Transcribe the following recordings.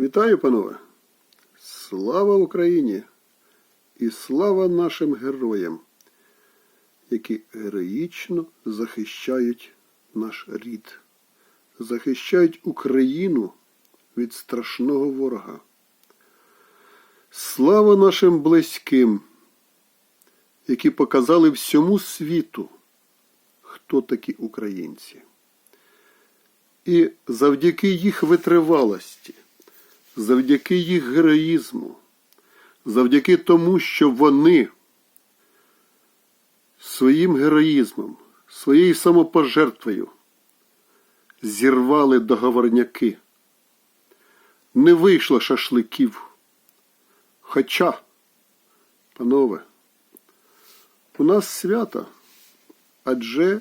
Вітаю, панове! Слава Україні! І слава нашим героям, які героїчно захищають наш рід, захищають Україну від страшного ворога. Слава нашим близьким, які показали всьому світу, хто такі українці. І завдяки їх витривалості, завдяки їх героїзму, завдяки тому, що вони своїм героїзмом, своєю самопожертвою зірвали договорняки. Не вийшло шашликів. Хоча, панове, у нас свято, адже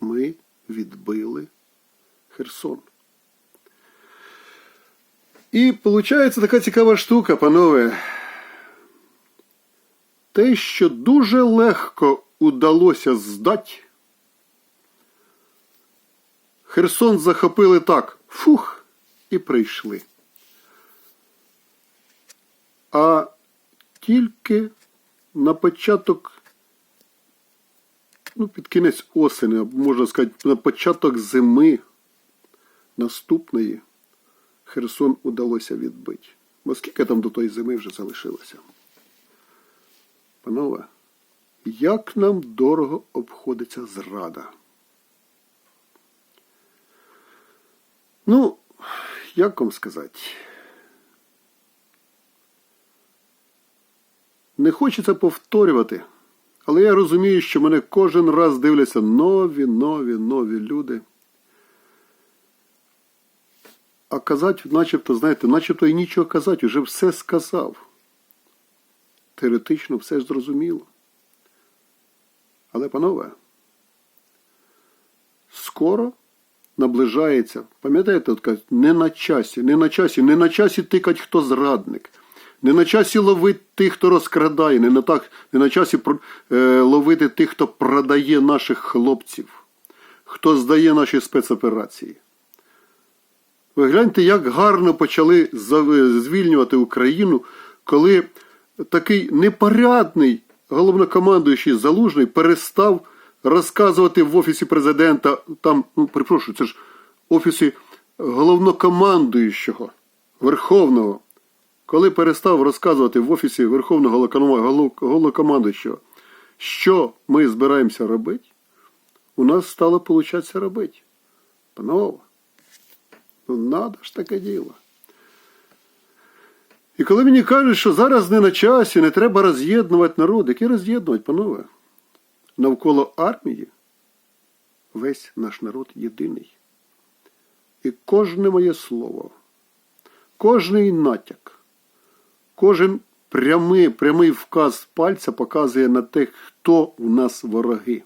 ми відбили Херсон. І виходить така цікава штука, панове. Те, що дуже легко удалося здати, Херсон захопили так, фух, і прийшли. А тільки на початок, ну, під кінець осені, можна сказати, на початок зими наступної Херсон удалося відбити. Бо скільки там до тої зими вже залишилося? Панове, як нам дорого обходиться зрада? Ну, як вам сказати? Не хочеться повторювати, але я розумію, що мене кожен раз дивляться нові, нові, нові люди. А казати, начебто, знаєте, начебто і нічого казати, вже все сказав. Теоретично все зрозуміло. Але, панове, скоро наближається, пам'ятаєте, от кажуть, не на часі, не на часі, не на часі тикать, хто зрадник, не на часі ловити тих, хто розкрадає, не на, так, не на часі е, ловити тих, хто продає наших хлопців, хто здає наші спецоперації. Ви гляньте, як гарно почали звільнювати Україну, коли такий непорядний головнокомандуючий залужний перестав розказувати в Офісі президента, там, ну, перепрошую, це ж Офісі головнокомандуючого Верховного, коли перестав розказувати в Офісі Верховного головнокомандуючого, що ми збираємося робити, у нас стало получатися робити. Панове. Ну, надо ж таке діло. І коли мені кажуть, що зараз не на часі, не треба роз'єднувати народ, який роз'єднувати, панове? Навколо армії весь наш народ єдиний. І кожне моє слово, кожний натяк, кожен прямий, прямий вказ пальця показує на те, хто у нас вороги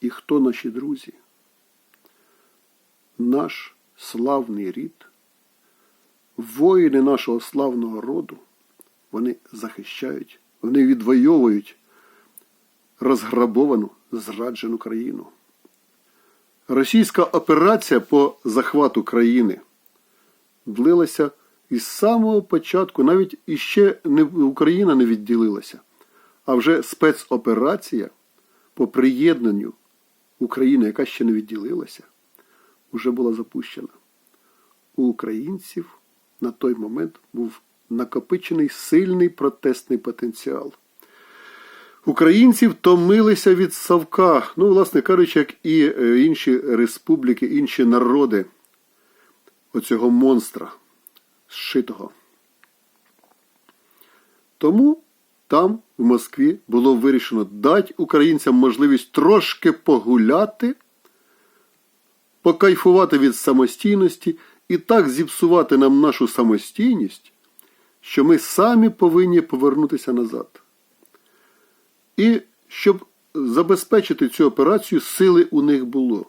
і хто наші друзі. Наш славний рід, воїни нашого славного роду, вони захищають, вони відвоюють розграбовану, зраджену країну. Російська операція по захвату країни влилася із самого початку, навіть іще не Україна не відділилася, а вже спецоперація по приєднанню України, яка ще не відділилася, вже була запущена. У українців на той момент був накопичений сильний протестний потенціал. Українці втомилися від Савка, ну, власне кажучи, як і е, інші республіки, інші народи оцього монстра зшитого. Тому там, в Москві, було вирішено дати українцям можливість трошки погуляти, покайфувати від самостійності і так зіпсувати нам нашу самостійність, що ми самі повинні повернутися назад. І щоб забезпечити цю операцію, сили у них було.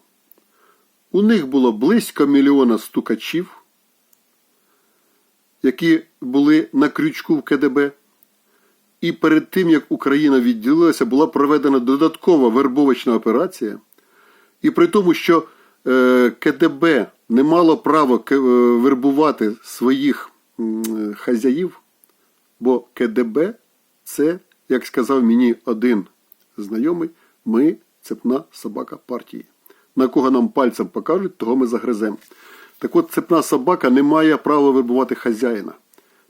У них було близько мільйона стукачів, які були на крючку в КДБ. І перед тим, як Україна відділилася, була проведена додаткова вербовочна операція. І при тому, що КДБ не мало права е, вербувати своїх хазяїв, бо КДБ це, як сказав мені один знайомий, ми цепна собака партії. На кого нам пальцем покажуть, того ми загриземо. Так от цепна собака не має права вербувати хазяїна.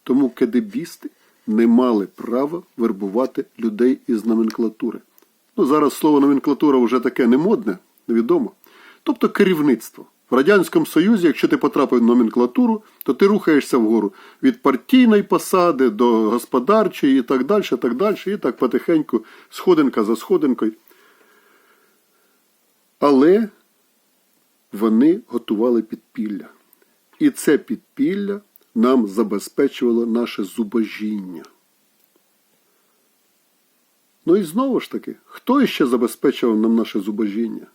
Тому кедебісти не мали права вербувати людей із номенклатури. Ну, зараз слово номенклатура вже таке не модне, невідомо. Тобто керівництво. В Радянському Союзі, якщо ти потрапив в номенклатуру, то ти рухаєшся вгору від партійної посади до господарчої і так далі, так далі, і так потихеньку, сходинка за сходинкою. Але вони готували підпілля. І це підпілля нам забезпечувало наше зубожіння. Ну і знову ж таки, хто іще забезпечував нам наше зубожіння?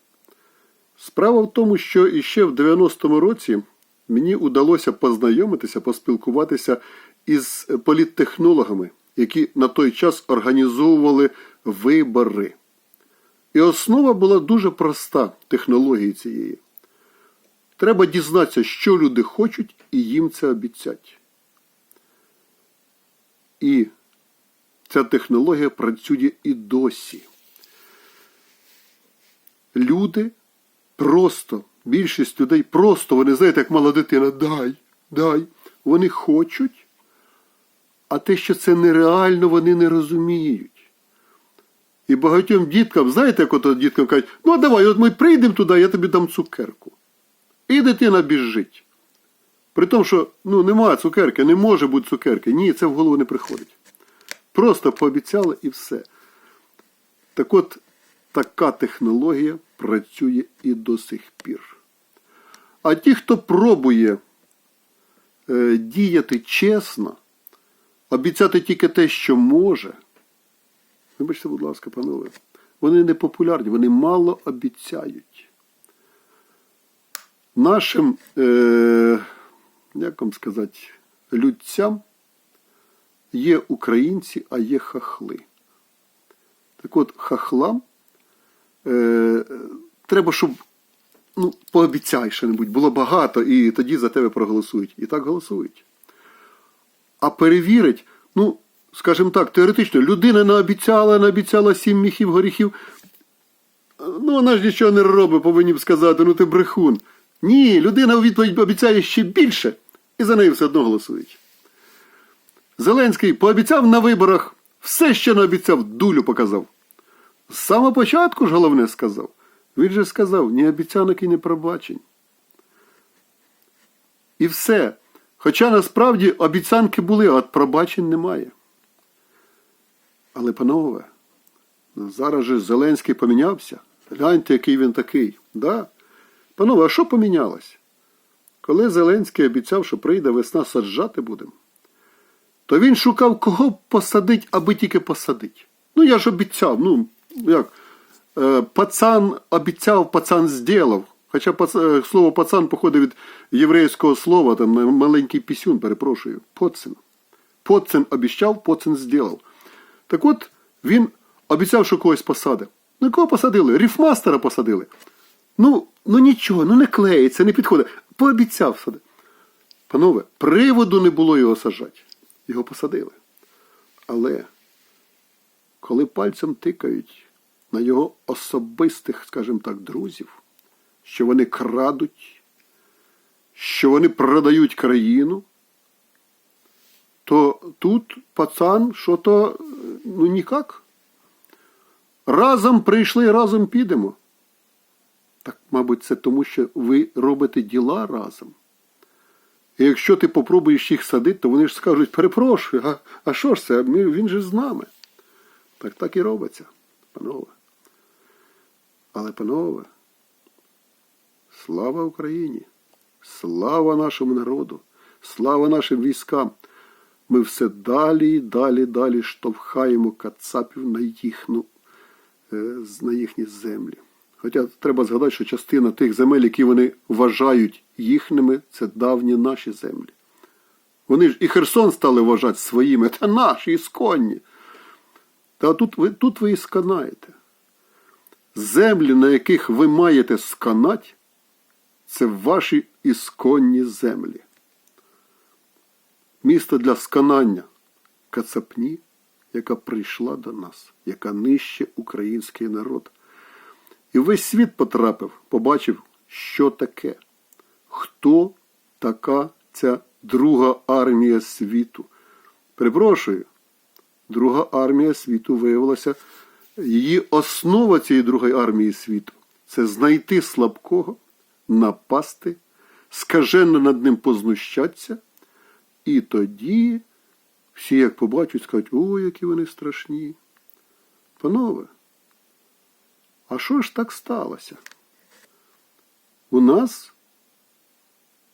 Справа в тому, що іще в 90-му році мені удалося познайомитися, поспілкуватися із політтехнологами, які на той час організовували вибори. І основа була дуже проста технології цієї. Треба дізнатися, що люди хочуть, і їм це обіцять. І ця технологія працює і досі. Люди просто, більшість людей просто, вони знаєте, як мала дитина, дай, дай. Вони хочуть, а те, що це нереально, вони не розуміють. І багатьом діткам, знаєте, як ото діткам кажуть, ну давай, от ми прийдемо туди, я тобі дам цукерку. І дитина біжить. При тому, що ну, немає цукерки, не може бути цукерки. Ні, це в голову не приходить. Просто пообіцяли і все. Так от, така технологія працює і до сих пір. А ті, хто пробує е, діяти чесно, обіцяти тільки те, що може, вибачте, будь ласка, панове, вони не популярні, вони мало обіцяють. Нашим, е, як вам сказати, людцям є українці, а є хахли. Так от, хахлам е, треба, щоб ну, пообіцяй що-небудь, було багато, і тоді за тебе проголосують. І так голосують. А перевірить, ну, скажімо так, теоретично, людина наобіцяла, наобіцяла сім міхів горіхів. Ну, вона ж нічого не робить, повинні б сказати, ну ти брехун. Ні, людина у відповідь обіцяє ще більше, і за нею все одно голосують. Зеленський пообіцяв на виборах все, що не обіцяв, дулю показав. З самого початку ж головне сказав. Він же сказав, ні обіцянок і не пробачень. І все. Хоча насправді обіцянки були, а от пробачень немає. Але, панове, зараз же Зеленський помінявся. Гляньте, який він такий. Да? Панове, а що помінялось? Коли Зеленський обіцяв, що прийде весна, саджати будемо, то він шукав, кого посадить, аби тільки посадить. Ну, я ж обіцяв, ну, як, е, пацан обіцяв, пацан зділав. Хоча е, слово пацан походить від єврейського слова, там маленький пісюн, перепрошую, поцин. Поцин обіцяв, поцин зділав. Так от він обіцяв, що когось посадить. Ну, кого посадили? Ріфмастера посадили. Ну, ну нічого, ну не клеїться, не підходить. Пообіцяв садити. Панове, приводу не було його сажати. Його посадили. Але коли пальцем тикають на його особистих, скажімо так, друзів, що вони крадуть, що вони продають країну, то тут пацан, що то ну ніяк. Разом прийшли, разом підемо. Так, мабуть, це тому, що ви робите діла разом. І якщо ти попробуєш їх садити, то вони ж скажуть, перепрошую, а, а що ж це? Ми, він же з нами. Так так і робиться, панове. Але, панове, слава Україні! Слава нашому народу! Слава нашим військам! Ми все далі і далі, далі штовхаємо кацапів на їхню, е, на їхні землі. Хоча треба згадати, що частина тих земель, які вони вважають їхніми, це давні наші землі. Вони ж і Херсон стали вважати своїми, це наші ісконні. Та тут ви, тут ви і сканаєте. Землі, на яких ви маєте сканать, це ваші ісконні землі. Місто для сканання Кацапні, яка прийшла до нас, яка нищить український народ. І весь світ потрапив, побачив, що таке, хто така ця друга армія світу. Перепрошую, друга армія світу виявилася, її основа цієї другої армії світу це знайти слабкого, напасти, скажено над ним познущатися, і тоді всі, як побачать, скажуть, ой, які вони страшні. Панове, а що ж так сталося? У нас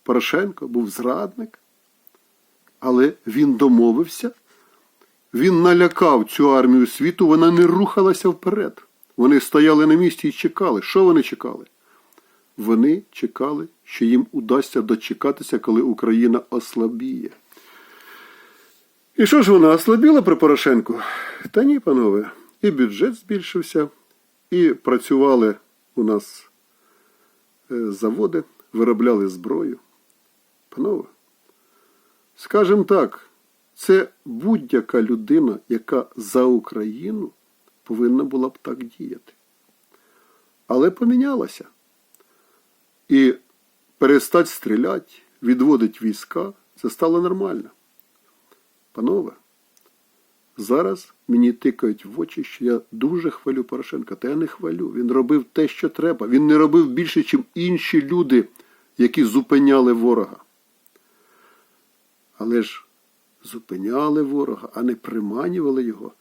Порошенко був зрадник, але він домовився, він налякав цю армію світу, вона не рухалася вперед. Вони стояли на місці і чекали. Що вони чекали? Вони чекали, що їм удасться дочекатися, коли Україна ослабіє. І що ж вона ослабіла при Порошенку? Та ні, панове, і бюджет збільшився, і працювали у нас е, заводи, виробляли зброю. Панове, скажімо так, це будь-яка людина, яка за Україну повинна була б так діяти. Але помінялася. І перестать стріляти, відводить війська, це стало нормально. Панове, зараз мені тикають в очі, що я дуже хвалю Порошенка. Та я не хвалю. Він робив те, що треба. Він не робив більше, ніж інші люди, які зупиняли ворога. Але ж зупиняли ворога, а не приманювали його,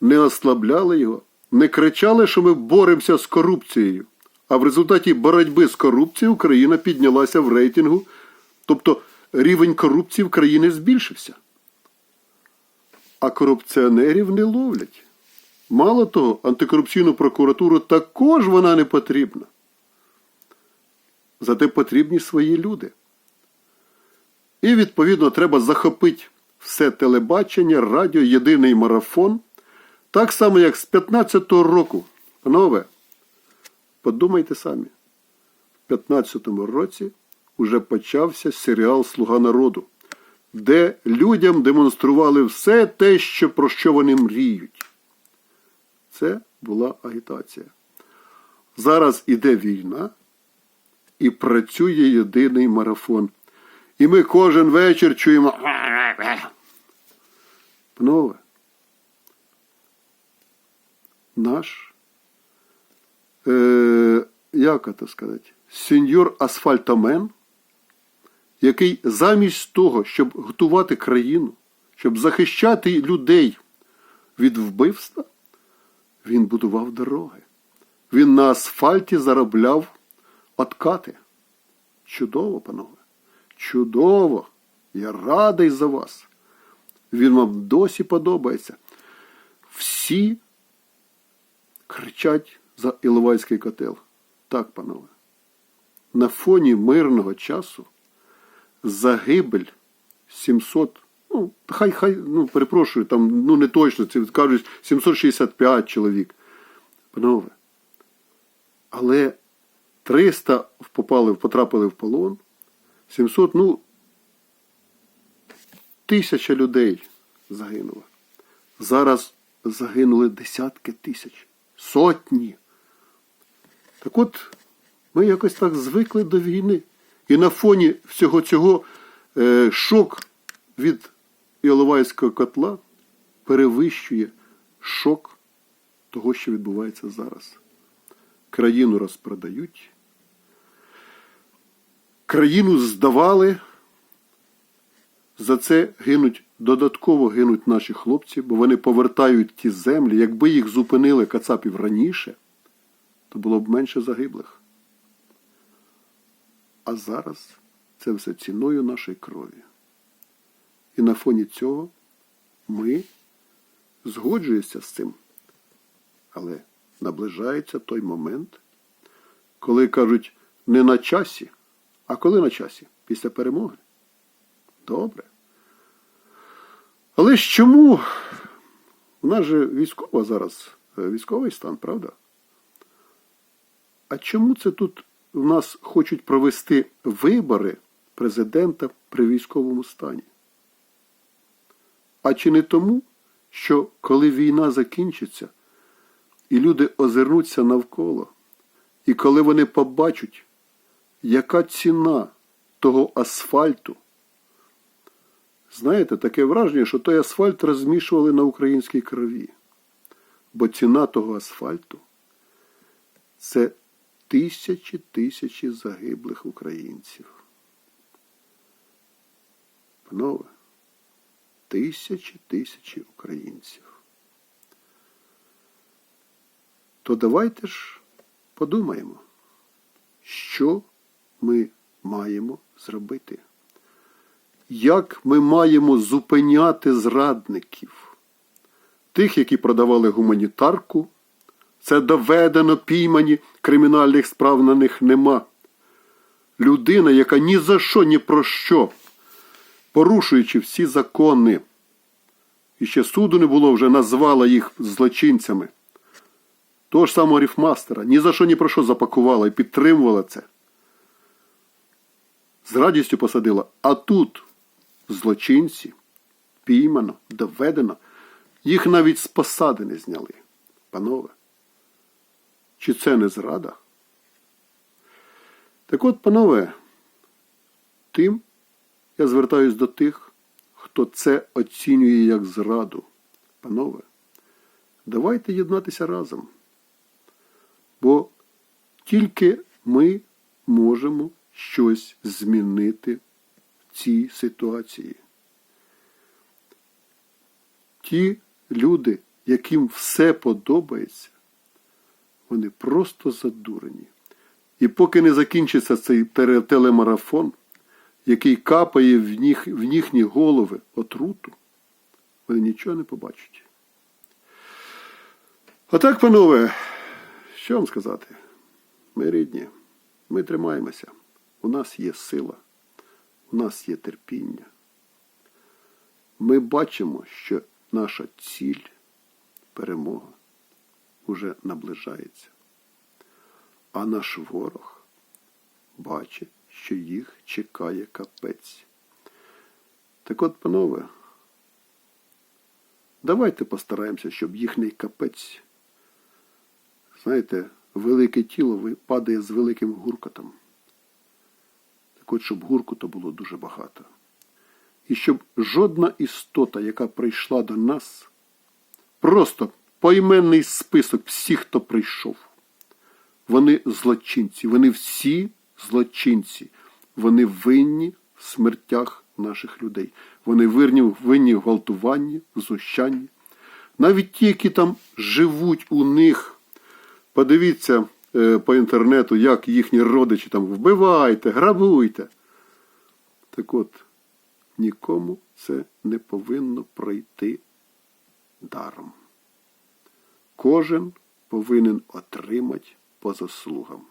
не ослабляли його, не кричали, що ми боремося з корупцією. А в результаті боротьби з корупцією Україна піднялася в рейтингу, тобто рівень корупції в країні збільшився. А корупціонерів не ловлять. Мало того, антикорупційну прокуратуру також вона не потрібна. Зате потрібні свої люди. І, відповідно, треба захопити все телебачення, радіо, єдиний марафон. Так само, як з 15-го року. Панове, подумайте самі. В 15-му році вже почався серіал Слуга народу, де людям демонстрували все те, що, про що вони мріють. Це була агітація. Зараз іде війна і працює єдиний марафон. І ми кожен вечір чуємо. Панове, наш, е, як це сказати, сеньор асфальтомен, який замість того, щоб готувати країну, щоб захищати людей від вбивства, він будував дороги. Він на асфальті заробляв откати. Чудово, панове. Чудово! Я радий за вас. Він вам досі подобається. Всі кричать за Іловайський котел. Так, панове. На фоні мирного часу загибель 700, ну, хай, хай, ну, перепрошую, там, ну, не точно, це кажуть 765 чоловік. Панове. Але 300 попали, потрапили в полон. 700, ну, тисяча людей загинуло. Зараз загинули десятки тисяч, сотні. Так от, ми якось так звикли до війни. І на фоні всього цього е, шок від Іловайського котла перевищує шок того, що відбувається зараз. Країну розпродають країну здавали, за це гинуть, додатково гинуть наші хлопці, бо вони повертають ті землі. Якби їх зупинили Кацапів раніше, то було б менше загиблих. А зараз це все ціною нашої крові. І на фоні цього ми згоджуємося з цим. Але наближається той момент, коли кажуть, не на часі. А коли на часі? Після перемоги? Добре. Але ж чому? У нас же військова зараз, е, військовий стан, правда? А чому це тут в нас хочуть провести вибори президента при військовому стані? А чи не тому, що коли війна закінчиться, і люди озирнуться навколо, і коли вони побачать, яка ціна того асфальту, знаєте, таке враження, що той асфальт розмішували на українській крові. Бо ціна того асфальту це тисячі тисячі загиблих українців. Панове, тисячі тисячі українців. То давайте ж подумаємо, що ми маємо зробити. Як ми маємо зупиняти зрадників, тих, які продавали гуманітарку, це доведено піймані, кримінальних справ на них нема. Людина, яка ні за що, ні про що, порушуючи всі закони, і ще суду не було, вже назвала їх злочинцями. Того ж самого ріфмастера, ні за що, ні про що запакувала і підтримувала це. З радістю посадила. А тут злочинці піймано, доведено, їх навіть з посади не зняли. Панове, чи це не зрада? Так от, панове, тим я звертаюсь до тих, хто це оцінює як зраду. Панове, давайте єднатися разом. Бо тільки ми можемо щось змінити в цій ситуації. Ті люди, яким все подобається, вони просто задурені. І поки не закінчиться цей телемарафон, який капає в, них, в їхні голови отруту, вони нічого не побачать. А так, панове, що вам сказати? Ми рідні, ми тримаємося. У нас є сила, у нас є терпіння. Ми бачимо, що наша ціль, перемога, уже наближається. А наш ворог бачить, що їх чекає капець. Так от, панове, давайте постараємося, щоб їхній капець, знаєте, велике тіло падає з великим гуркотом. От, щоб гуркоту було дуже багато. І щоб жодна істота, яка прийшла до нас, просто поіменний список всіх, хто прийшов. Вони злочинці, вони всі злочинці, вони винні в смертях наших людей. Вони винні, в гвалтуванні, в знущанні. Навіть ті, які там живуть у них, подивіться по інтернету, як їхні родичі там вбивайте, грабуйте. Так от, нікому це не повинно пройти даром. Кожен повинен отримати по заслугам.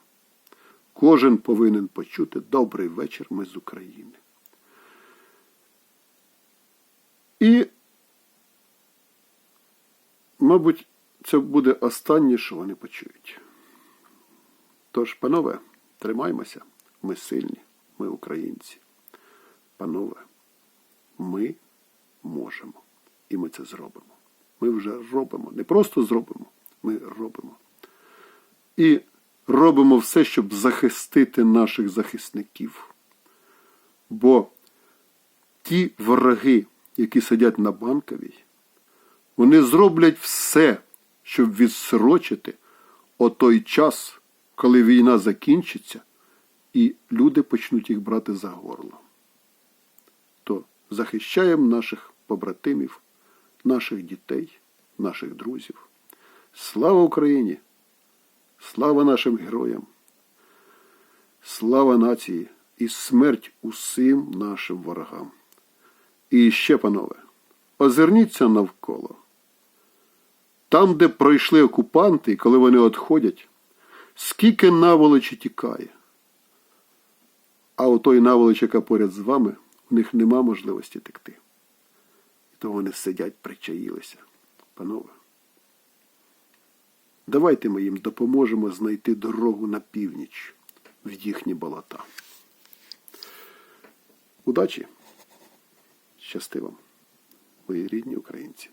Кожен повинен почути добрий вечір ми з України. І, мабуть, це буде останнє, що вони почують. Тож, панове, тримаймося, ми сильні, ми українці. Панове, ми можемо. І ми це зробимо. Ми вже робимо. Не просто зробимо, ми робимо. І робимо все, щоб захистити наших захисників. Бо ті вороги, які сидять на банковій, вони зроблять все, щоб відсрочити отой час, коли війна закінчиться, і люди почнуть їх брати за горло. То захищаємо наших побратимів, наших дітей, наших друзів. Слава Україні! Слава нашим героям! Слава нації і смерть усім нашим ворогам! І ще, панове, озирніться навколо. Там, де пройшли окупанти, коли вони відходять, скільки наволочі тікає. А у той наволоч, яка поряд з вами, у них нема можливості текти. І то вони сидять, причаїлися. Панове. Давайте ми їм допоможемо знайти дорогу на північ, в їхні болота. Удачі! Щасти вам, мої рідні українці!